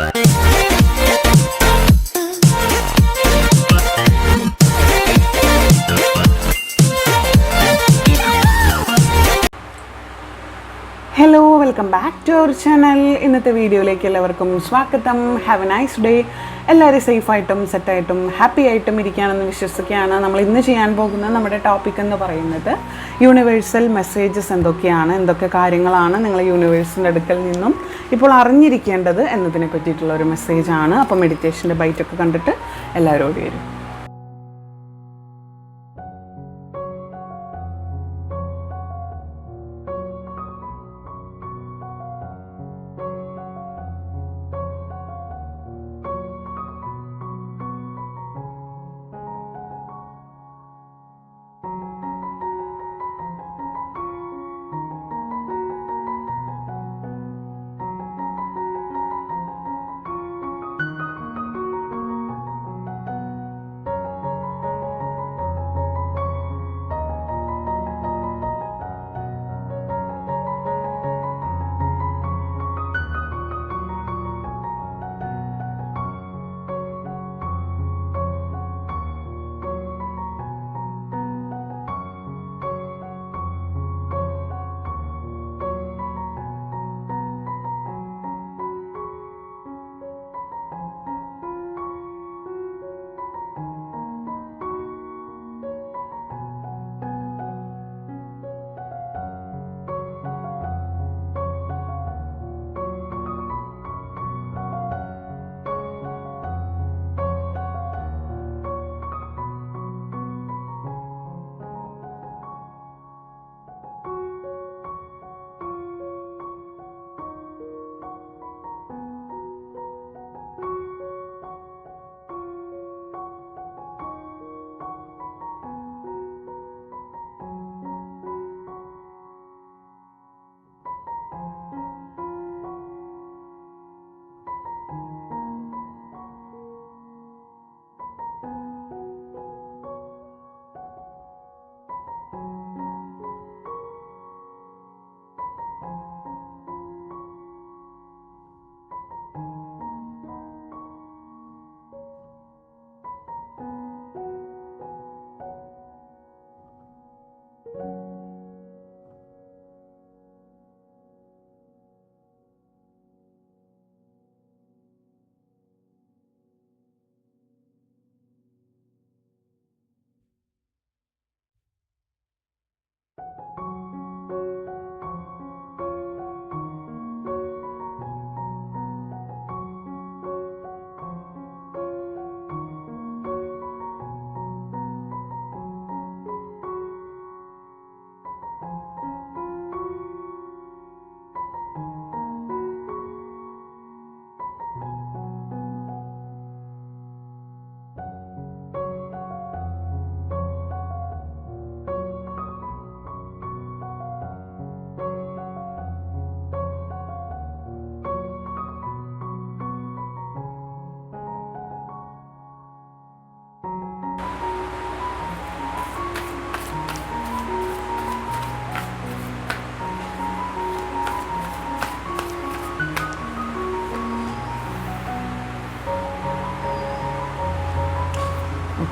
Hello welcome back to our channel ഇന്നത്തെ വീഡിയോയിലേക്ക് എല്ലാവർക്കും സ്വാഗതം. ഹാവ് എ നൈസ് ഡേ എല്ലാവരും സേഫായിട്ടും സെറ്റായിട്ടും ഹാപ്പി ആയിട്ടും ഇരിക്കുകയാണെന്ന് വിശ്വസിക്കുകയാണ് നമ്മൾ ഇന്ന് ചെയ്യാൻ പോകുന്ന നമ്മുടെ ടോപ്പിക് എന്ന് പറയുന്നത് യൂണിവേഴ്സൽ മെസ്സേജസ് എന്തൊക്കെയാണ് എന്തൊക്കെ കാര്യങ്ങളാണ് നിങ്ങൾ യൂണിവേഴ്സിന്റെ അടുക്കൽ നിന്നും ഇപ്പോൾ അറിഞ്ഞിരിക്കേണ്ടത് എന്നതിനെ പറ്റിയിട്ടുള്ള ഒരു മെസ്സേജാണ് അപ്പോൾ മെഡിറ്റേഷന്റെ ബൈറ്റൊക്കെ കണ്ടിട്ട് എല്ലാവരും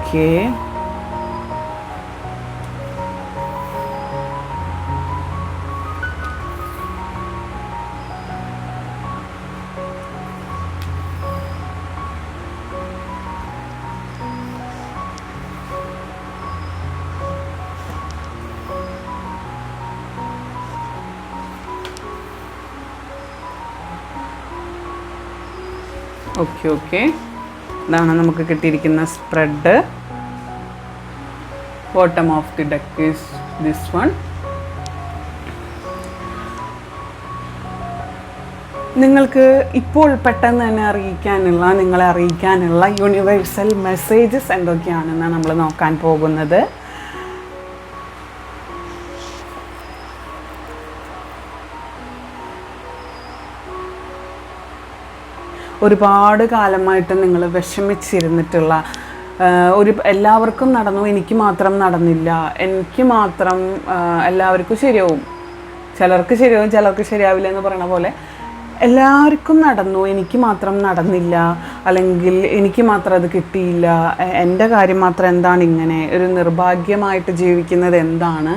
aqui. Ok, ok. ഇതാണ് നമുക്ക് കിട്ടിയിരിക്കുന്ന spread. Bottom of the duck is this one നിങ്ങൾക്ക് ഇപ്പോൾ പെട്ടെന്ന് തന്നെ അറിയിക്കാനുള്ള നിങ്ങളെ അറിയിക്കാനുള്ള യൂണിവേഴ്സൽ മെസ്സേജസ് എന്തൊക്കെയാണെന്ന് നമ്മൾ നോക്കാൻ പോകുന്നത്. ഒരുപാട് കാലമായിട്ട് നിങ്ങൾ വിഷമിച്ചിരുന്നിട്ടുള്ള ഒരു എല്ലാവർക്കും നടന്നു എനിക്ക് മാത്രം നടന്നില്ല എനിക്ക് മാത്രം എല്ലാവർക്കും ശരിയാവും ചിലർക്ക് ശരിയാവും ചിലർക്ക് ശരിയാവില്ല എന്ന് പറയണ പോലെ എല്ലാവർക്കും നടന്നു എനിക്ക് മാത്രം നടന്നില്ല അല്ലെങ്കിൽ എനിക്ക് മാത്രം അത് കിട്ടിയില്ല എന്റെ കാര്യം മാത്രം എന്താണ് ഇങ്ങനെ ഒരു നിർഭാഗ്യമായിട്ട് ജീവിക്കുന്നത് എന്താണ്?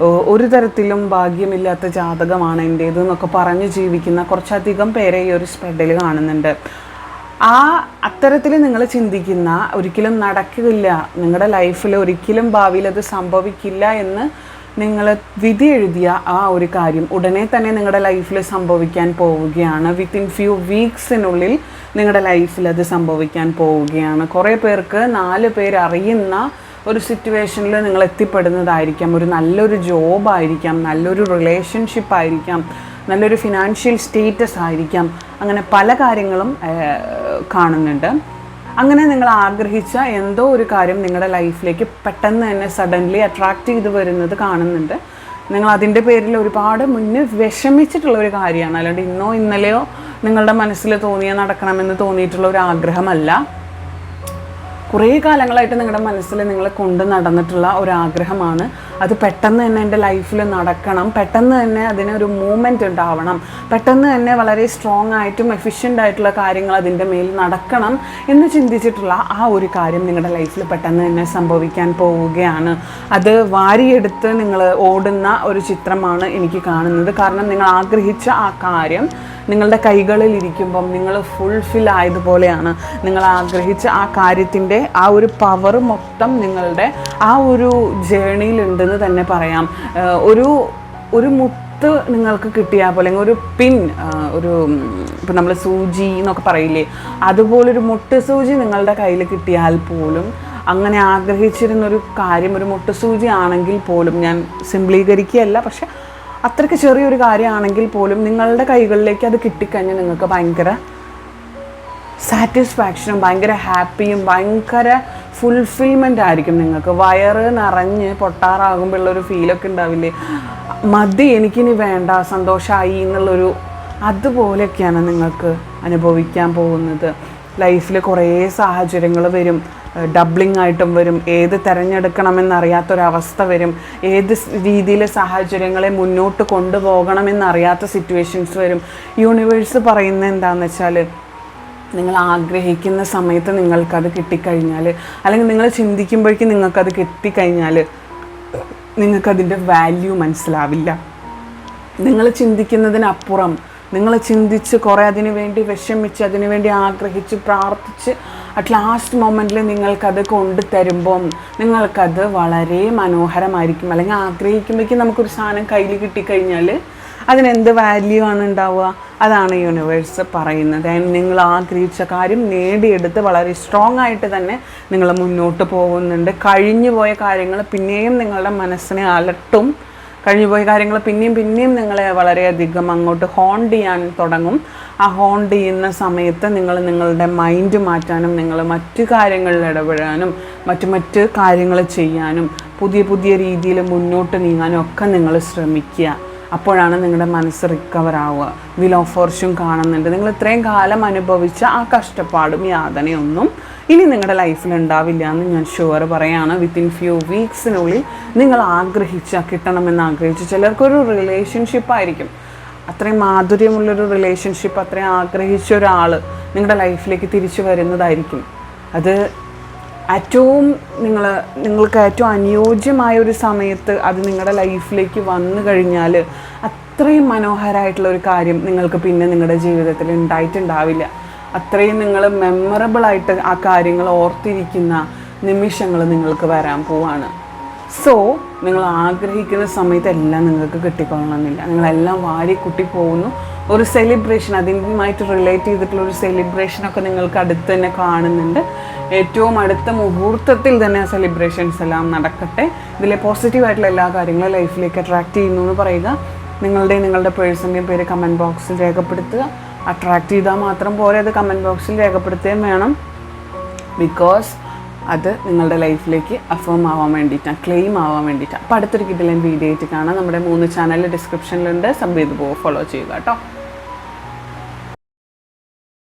ഒരു തരത്തിലും ഭാഗ്യമില്ലാത്ത ജാതകമാണ് എന്റേത് എന്നൊക്കെ പറഞ്ഞ് ജീവിക്കുന്ന കുറച്ചധികം പേരെ ഈ ഒരു സ്പ്രെഡിൽ കാണുന്നുണ്ട്. ആ അത്തരത്തിൽ നിങ്ങൾ ചിന്തിക്കുന്ന ഒരിക്കലും നടക്കില്ല. നിങ്ങളുടെ ലൈഫിൽ ഒരിക്കലും ഭാവിയിൽ അത് സംഭവിക്കില്ല എന്ന് നിങ്ങൾ വിധി എഴുതിയ ആ ഒരു കാര്യം ഉടനെ തന്നെ നിങ്ങളുടെ ലൈഫിൽ സംഭവിക്കാൻ പോവുകയാണ്. വിത്തിൻ ഫ്യൂ വീക്സിനുള്ളിൽ നിങ്ങളുടെ ലൈഫിൽ അത് സംഭവിക്കാൻ പോവുകയാണ്. കുറേ പേർക്ക് നാല് പേര് അറിയുന്ന ഒരു സിറ്റുവേഷനിൽ നിങ്ങൾ എത്തിപ്പെടുന്നതായിരിക്കാം ഒരു നല്ലൊരു ജോബായിരിക്കാം നല്ലൊരു റിലേഷൻഷിപ്പ് ആയിരിക്കാം നല്ലൊരു ഫിനാൻഷ്യൽ സ്റ്റേറ്റസ് ആയിരിക്കാം. അങ്ങനെ പല കാര്യങ്ങളും കാണുന്നുണ്ട്. അങ്ങനെ നിങ്ങൾ ആഗ്രഹിച്ച എന്തോ ഒരു കാര്യം നിങ്ങളുടെ ലൈഫിലേക്ക് പെട്ടെന്ന് തന്നെ സഡൻലി അട്രാക്റ്റ് ചെയ്ത് വരുന്നത് കാണുന്നുണ്ട്. നിങ്ങൾ അതിന്റെ പേരിൽ ഒരുപാട് മുന്നേ വിഷമിച്ചിട്ടുള്ള ഒരു കാര്യമാണ്. അല്ലാണ്ട് ഇന്നോ ഇന്നലെയോ നിങ്ങളുടെ മനസ്സിൽ തോന്നിയ നടക്കണമെന്ന് തോന്നിയിട്ടുള്ള ഒരു ആഗ്രഹമല്ല. കുറേ കാലങ്ങളായിട്ട് നിങ്ങളുടെ മനസ്സിൽ നിങ്ങൾ കൊണ്ട് നടന്നിട്ടുള്ള ഒരു ആഗ്രഹമാണ് അത് പെട്ടെന്ന് തന്നെ എന്റെ ലൈഫിൽ നടക്കണം. പെട്ടെന്ന് തന്നെ അതിനൊരു മൂമെന്റ് ഉണ്ടാവണം. പെട്ടെന്ന് തന്നെ വളരെ സ്ട്രോങ് ആയിട്ടും എഫിഷ്യന്റ് ആയിട്ടുള്ള കാര്യങ്ങൾ അതിന്റെ മേൽ നടക്കണം എന്ന് ചിന്തിച്ചിട്ടുള്ള ആ ഒരു കാര്യം നിങ്ങളുടെ ലൈഫിൽ പെട്ടെന്ന് തന്നെ സംഭവിക്കാൻ പോവുകയാണ്. അത് വാരിയെടുത്ത് നിങ്ങൾ ഓടുന്ന ഒരു ചിത്രമാണ് എനിക്ക് കാണുന്നത്. കാരണം നിങ്ങൾ ആഗ്രഹിച്ച ആ കാര്യം നിങ്ങളുടെ കൈകളിൽ ഇരിക്കുമ്പം നിങ്ങൾ ഫുൾഫിൽ ആയതുപോലെയാണ്. നിങ്ങൾ ആഗ്രഹിച്ച ആ കാര്യത്തിന്റെ ആ ഒരു പവർ മൊത്തം നിങ്ങളുടെ ആ ഒരു ജേണിയിലുണ്ടെന്ന് തന്നെ പറയാം. ഒരു ഒരു മുത്ത് നിങ്ങൾക്ക് കിട്ടിയാൽ പോലെ ഒരു പിൻ ഒരു ഇപ്പം നമ്മൾ സൂചി എന്നൊക്കെ പറയില്ലേ അതുപോലൊരു മുട്ട് സൂചി നിങ്ങളുടെ കയ്യിൽ കിട്ടിയാൽ പോലും അങ്ങനെ ആഗ്രഹിച്ചിരുന്നൊരു കാര്യം ഒരു മുട്ടുസൂചി ആണെങ്കിൽ പോലും ഞാൻ സിംപ്ലീകരിക്കുകയല്ല പക്ഷെ അത്രയ്ക്ക് ചെറിയൊരു കാര്യമാണെങ്കിൽ പോലും നിങ്ങളുടെ കൈകളിലേക്ക് അത് കിട്ടിക്കഴിഞ്ഞാൽ നിങ്ങൾക്ക് ഭയങ്കര സാറ്റിസ്ഫാക്ഷനും ഭയങ്കര ഹാപ്പിയും ഭയങ്കര ഫുൾഫിൽമെന്റ് ആയിരിക്കും നിങ്ങൾക്ക്. വയറ് നിറഞ്ഞ് പൊട്ടാറാകുമ്പോഴുള്ളൊരു ഫീലൊക്കെ ഉണ്ടാവില്ലേ? മതി എനിക്കിനി വേണ്ട സന്തോഷമായി എന്നുള്ളൊരു അതുപോലെയൊക്കെയാണ് നിങ്ങൾക്ക് അനുഭവിക്കാൻ പോകുന്നത്. ലൈഫിൽ കുറേ സാഹചര്യങ്ങൾ വരും. ഡബ്ലിംഗ് ആയിട്ടും വരും. ഏത് തിരഞ്ഞെടുക്കണമെന്നറിയാത്തൊരവസ്ഥ വരും. ഏത് രീതിയിലെ സാഹചര്യങ്ങളെ മുന്നോട്ട് കൊണ്ടുപോകണമെന്നറിയാത്ത സിറ്റുവേഷൻസ് വരും. യൂണിവേഴ്സ് പറയുന്നത് എന്താണെന്ന് വെച്ചാൽ നിങ്ങൾ ആഗ്രഹിക്കുന്ന സമയത്ത് നിങ്ങൾക്കത് കിട്ടിക്കഴിഞ്ഞാൽ അല്ലെങ്കിൽ നിങ്ങൾ ചിന്തിക്കുമ്പോഴേക്കും നിങ്ങൾക്കത് കിട്ടിക്കഴിഞ്ഞാൽ നിങ്ങൾക്കതിന്റെ വാല്യൂ മനസ്സിലാവില്ല. നിങ്ങൾ ചിന്തിക്കുന്നതിനപ്പുറം നിങ്ങൾ ചിന്തിച്ച് കുറേ അതിനു വേണ്ടി വിഷമിച്ച് അതിനു വേണ്ടി ആഗ്രഹിച്ച് പ്രാർത്ഥിച്ച് അറ്റ് ലാസ്റ്റ് മൊമെന്റിൽ നിങ്ങൾക്കത് കൊണ്ടു തരുമ്പം നിങ്ങൾക്കത് വളരെ മനോഹരമായിരിക്കും. അല്ലെങ്കിൽ ആഗ്രഹിക്കുമ്പോഴേക്കും നമുക്കൊരു സാധനം കയ്യിൽ കിട്ടിക്കഴിഞ്ഞാൽ അതിനെന്ത് വാല്യൂ ആണ് ഉണ്ടാവുക? അതാണ് യൂണിവേഴ്സ് പറയുന്നത്. നിങ്ങൾ ആഗ്രഹിച്ച കാര്യം നേടിയെടുത്ത് വളരെ സ്ട്രോങ് ആയിട്ട് തന്നെ നിങ്ങൾ മുന്നോട്ട് പോകുന്നുണ്ട്. കഴിഞ്ഞു പോയ കാര്യങ്ങൾ പിന്നെയും നിങ്ങളുടെ മനസ്സിനെ അലട്ടും. കഴിഞ്ഞുപോയ കാര്യങ്ങൾ പിന്നെയും പിന്നെയും നിങ്ങളെ വളരെയധികം അങ്ങോട്ട് ഹോണ്ട് ചെയ്യാൻ തുടങ്ങും. ആ ഹോണ്ട് ചെയ്യുന്ന സമയത്ത് നിങ്ങൾ നിങ്ങളുടെ മൈൻഡ് മാറ്റാനും നിങ്ങൾ മറ്റു കാര്യങ്ങളിൽ ഇടപെടാനും മറ്റു മറ്റ് കാര്യങ്ങൾ ചെയ്യാനും പുതിയ പുതിയ രീതിയിൽ മുന്നോട്ട് നീങ്ങാനും ഒക്കെ നിങ്ങൾ ശ്രമിക്കുക. അപ്പോഴാണ് നിങ്ങളുടെ മനസ്സ് റിക്കവർ ആവുക. വിൽ ഓഫ് ഫോർച്യൂൺ കാണുന്നുണ്ട്. നിങ്ങൾ ഇത്രയും കാലം അനുഭവിച്ച ആ കഷ്ടപ്പാടും യാതനയൊന്നും ഇനി നിങ്ങളുടെ ലൈഫിൽ ഉണ്ടാവില്ല എന്ന് ഞാൻ ഷുവർ പറയാണ്. വിത്തിൻ ഫ്യൂ വീക്സിനുള്ളിൽ നിങ്ങൾ ആഗ്രഹിച്ച കിട്ടണമെന്ന് ആഗ്രഹിച്ച ചിലർക്കൊരു റിലേഷൻഷിപ്പായിരിക്കും അത്രയും മാധുര്യമുള്ളൊരു റിലേഷൻഷിപ്പ് അത്രയും ആഗ്രഹിച്ച ഒരാൾ നിങ്ങളുടെ ലൈഫിലേക്ക് തിരിച്ചു വരുന്നതായിരിക്കും. അത് ഏറ്റവും നിങ്ങൾ നിങ്ങൾക്ക് ഏറ്റവും അനുയോജ്യമായ ഒരു സമയത്ത് അത് നിങ്ങളുടെ ലൈഫിലേക്ക് വന്നു കഴിഞ്ഞാൽ അത്രയും മനോഹരമായിട്ടുള്ള ഒരു കാര്യം നിങ്ങൾക്ക് പിന്നെ നിങ്ങളുടെ ജീവിതത്തിൽ ഉണ്ടായിട്ടുണ്ടാവില്ല. അത്രയും നിങ്ങൾ മെമ്മറബിളായിട്ട് ആ കാര്യങ്ങൾ ഓർത്തിരിക്കുന്ന നിമിഷങ്ങൾ നിങ്ങൾക്ക് വരാൻ പോവാണ്. സോ നിങ്ങൾ ആഗ്രഹിക്കുന്ന സമയത്ത് എല്ലാം നിങ്ങൾക്ക് കിട്ടിക്കൊള്ളണമെന്നില്ല. നിങ്ങളെല്ലാം വാരി കുട്ടി പോകുന്നു. ഒരു സെലിബ്രേഷൻ അതിനുമായിട്ട് റിലേറ്റ് ചെയ്തിട്ടുള്ള ഒരു സെലിബ്രേഷനൊക്കെ നിങ്ങൾക്ക് അടുത്ത് തന്നെ കാണുന്നുണ്ട്. ഏറ്റവും അടുത്ത മുഹൂർത്തത്തിൽ തന്നെ ആ സെലിബ്രേഷൻസ് എല്ലാം നടക്കട്ടെ. ഇതിലെ പോസിറ്റീവായിട്ടുള്ള എല്ലാ കാര്യങ്ങളും ലൈഫിലേക്ക് അട്രാക്റ്റ് ചെയ്യുന്നു എന്ന് പറയുക. നിങ്ങളുടെ നിങ്ങളുടെ പേഴ്സന്റെയും പേര് കമന്റ് ബോക്സിൽ രേഖപ്പെടുത്തുക. അട്രാക്റ്റ് ചെയ്താൽ മാത്രം പോരെ അത് കമന്റ് ബോക്സിൽ രേഖപ്പെടുത്തുകയും വേണം. ബിക്കോസ് അത് നിങ്ങളുടെ ലൈഫിലേക്ക് അഫേം ആവാൻ വേണ്ടിയിട്ടാണ് ക്ലെയിം ആവാൻ വേണ്ടിയിട്ടാണ് അപ്പോൾ അടുത്തൊരു കിട്ടില്ല വീഡിയോ ആയിട്ട് കാണാം. നമ്മുടെ മൂന്ന് ചാനൽ ഡിസ്ക്രിപ്ഷനിലുണ്ട് സബ് ചെയ്ത് പോകുക ഫോളോ ചെയ്യുക കേട്ടോ.